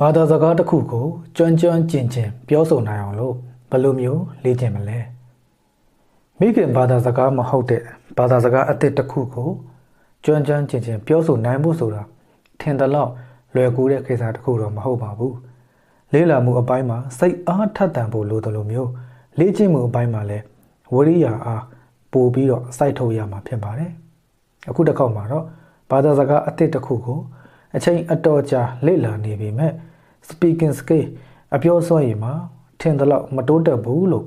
ဘာသာစကားတစ်ခုကိုကျွမ်းကျွမ်းကျင်ကျင်ပြောဆိုနိုင်အောင်လို့ဘယ်လိုမျိုးလေ့ကျင့်မလဲမိခင်ဘာသာစကားမဟုတ်တဲ့ဘာသာစကားအသစ်တစ်ခုကိုကျွမ်းကျွမ်းကျင်ကျင်ပြောဆိုနိုင်ဖို့ဆိုတာထင်သလောက်လွယ်ကူတဲ့ကိစ္စတစ်ခုတော့မဟုတ်ပါဘူးလေးလာမှုအပိုင်းမှာစိတ်အားထက်သန်ဖို့လိုတယ်လို့မျိုးလေ့ကျင့်မှုအပိုင်းမှာလည်းဝရိယအားပို့ပြီးတော့စိုက်ထုတ်ရမှာဖြစ်ပါတယ်အခုတစ်ခေါက်မှာတော့ဘာသာစကားအသစ်တစ်ခုကို အချိန်အတော်ကြာလေ့လာနေပြီမဲ့ speaking skill အပြောစွမ်းရည်မှာထင်သလောက်မတိုးတက်ဘူးလို့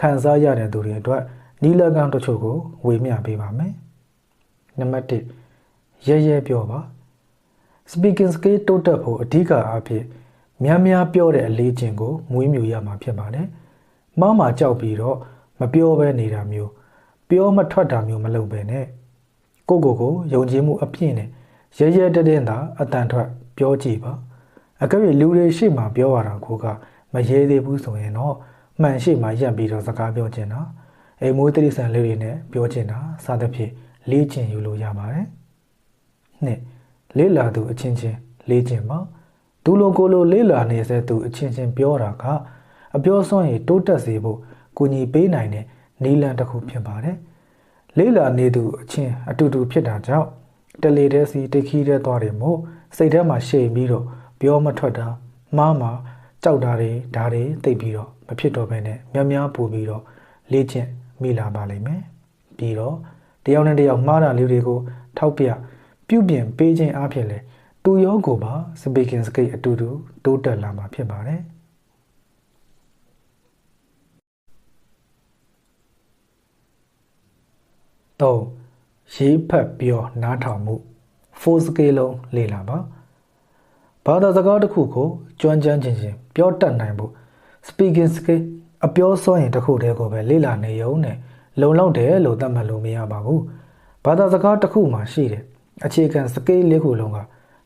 ခံစားရတဲ့သူတွေအတွက်နီလကံတချို့ကိုဝေမျှပေးပါမယ်နံပါတ်1ရဲရဲပြောပါ speaking skill တိုးတက်ဖို့အဓိကအားဖြင့်များများပြောတဲ့အလေးချင်းကိုမွေးမြူရမှာဖြစ်ပါတယ်။မောင်းမှာကြောက်ပြီးတော့မပြောဘဲနေတာမျိုးပြောမထွက်တာမျိုးမလုပ်ဘဲနဲ့ကိုကိုကိုယုံကြည်မှုအပြည့်နဲ့ ရဲရဲတတဲ့သာအတန်ထွက်ပြောကြည့်ပါ။အကယ်၍လူတွေရှေ့မှာပြောရတာကိုကမရဲသေးဘူးဆိုရင်တော့မှန်ရှေ့မှာရက်ပြီးတော့စကားပြောချင်တာအိမ်မွေးတိရစ္ဆာန်လေးတွေနဲ့ပြောချင်တာစသဖြင့်လေ့ကျင့်ယူလို့ရပါတယ်။နှစ်လေးလာသူအချင်းချင်းလေ့ကျင့်ပါဒူလိုကိုလိုလေးလာနေစေသူအချင်းချင်းပြောတာကအပြောစွမ်းရည်တိုးတက်စေဖို့ကူညီပေးနိုင်တဲ့နီလန်တစ်ခုဖြစ်ပါတယ်။လေးလာနေသူအချင်းအတူတူဖြစ်တာကြောင့် တလေတဲ့စီတခီးတဲ့သွားတယ်မို့စိတ်ထဲမှာရှိန်ပြီးတော့ပြောမထွက်တာမှားမှာကြောက်တာတွေဒါတွေသိပြီးတော့မဖြစ်တော့ဘဲနဲ့များများပူပြီးတော့လေ့ကျင့်မိလာပါလိမ့်မယ်ပြီးတော့တယောက်နဲ့တယောက်မှားတာလေးတွေကိုထောက်ပြပြုပြင်ပေးခြင်းအဖြစ်လဲသူရောကိုပါ speaking skill အတူတူတိုးတက်လာမှာဖြစ်ပါတယ်တော့ ရေးဖတ်ပြောနားထောင်မှု full scale လုံးလေ့လာပါဘာသာစကားတစ်ခုကိုကျွမ်းကျမ်းခြင်းချင်းပြောတတ်နိုင်ဖို့ speaking skill အပြောစွမ်းရင်တစ်ခုတည်းကိုပဲလေ့လာနေရုံနဲ့လုံလောက်တယ်လို့သတ်မှတ်လို့မရပါဘူးဘာသာစကားတစ်ခုမှရှိတယ်အခြေခံ skill လေးခုလုံးက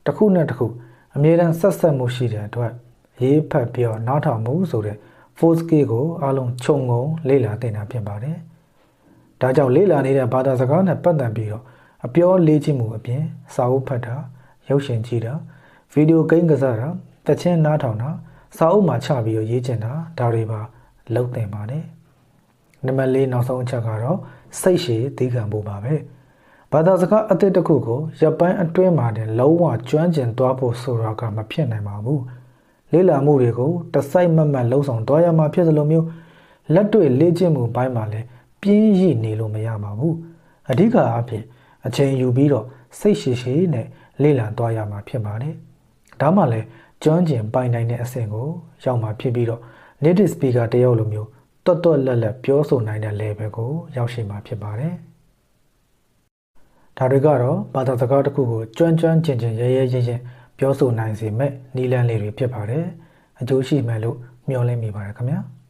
တစ်ခုနဲ့တစ်ခုအမြဲတမ်းဆက်ဆက်မှုရှိတဲ့အတွက်ရေးဖတ်ပြောနားထောင်မှုဆိုတဲ့ full skill ကိုအားလုံးခြုံငုံလေ့လာသင်တာဖြစ်ပါတယ် ဒါကြောင့်လေ့လာနေတဲ့ဘာသာစကားနဲ့ပတ်သက်ပြီးတော့အပြောလေ့ကျင့်မှုအပြင်စာအုပ်ဖတ်တာရုပ်ရှင်ကြည့်တာဗီဒီယိုဂိမ်းကစားတာတချင်းနားထောင်တာစာအုပ်မှာချပြီးတော့ရေးချင်တာဒါတွေပါလုပ်သင်ပါတယ်နံပါတ်၄နောက်ဆုံးအချက်ကတော့စိတ်ရှည်သိခံဖို့ပါပဲဘာသာစကားအသစ်တစ်ခုကိုရပ်ပိုင်းအတွင်းမှာတင်လုံးဝကျွမ်းကျင်သွားဖို့ဆိုတာကမဖြစ်နိုင်ပါဘူးလေ့လာမှုတွေကိုတစိုက်မမတ်လှုံ့ဆော်သွားရမှာဖြစ်သလိုမျိုးလက်တွေ့လေ့ကျင့်မှုဘိုင်းမှာလည်း ပြင်းရည်နေလို့မရပါဘူးအဓိကအားဖြင့်အချိန်ယူပြီးတော့စိတ်ရှည်ရှည်နဲ့လေ့လာသွားရမှာဖြစ်ပါတယ်ဒါမှလည်းကျွမ်းကျင်ပိုင်နိုင်တဲ့အဆင့်ကိုရောက်မှာဖြစ်ပြီးတော့ native speaker တယောက်လိုမျိုးတွတ်တွတ်လက်လက်ပြောဆိုနိုင်တဲ့ level ကိုရောက်ရှိမှာဖြစ်ပါတယ်ဒါတွေကတော့ဘာသာစကားတစ်ခုကိုကျွမ်းကျွမ်းကျင်ကျင်ရဲရဲရင့်ရင့်ပြောဆိုနိုင်စေမဲ့နီလန်းလေးတွေဖြစ်ပါတယ်အကျိုးရှိမယ်လို့မျှော်လင့်မိပါတယ်ခင်ဗျာ။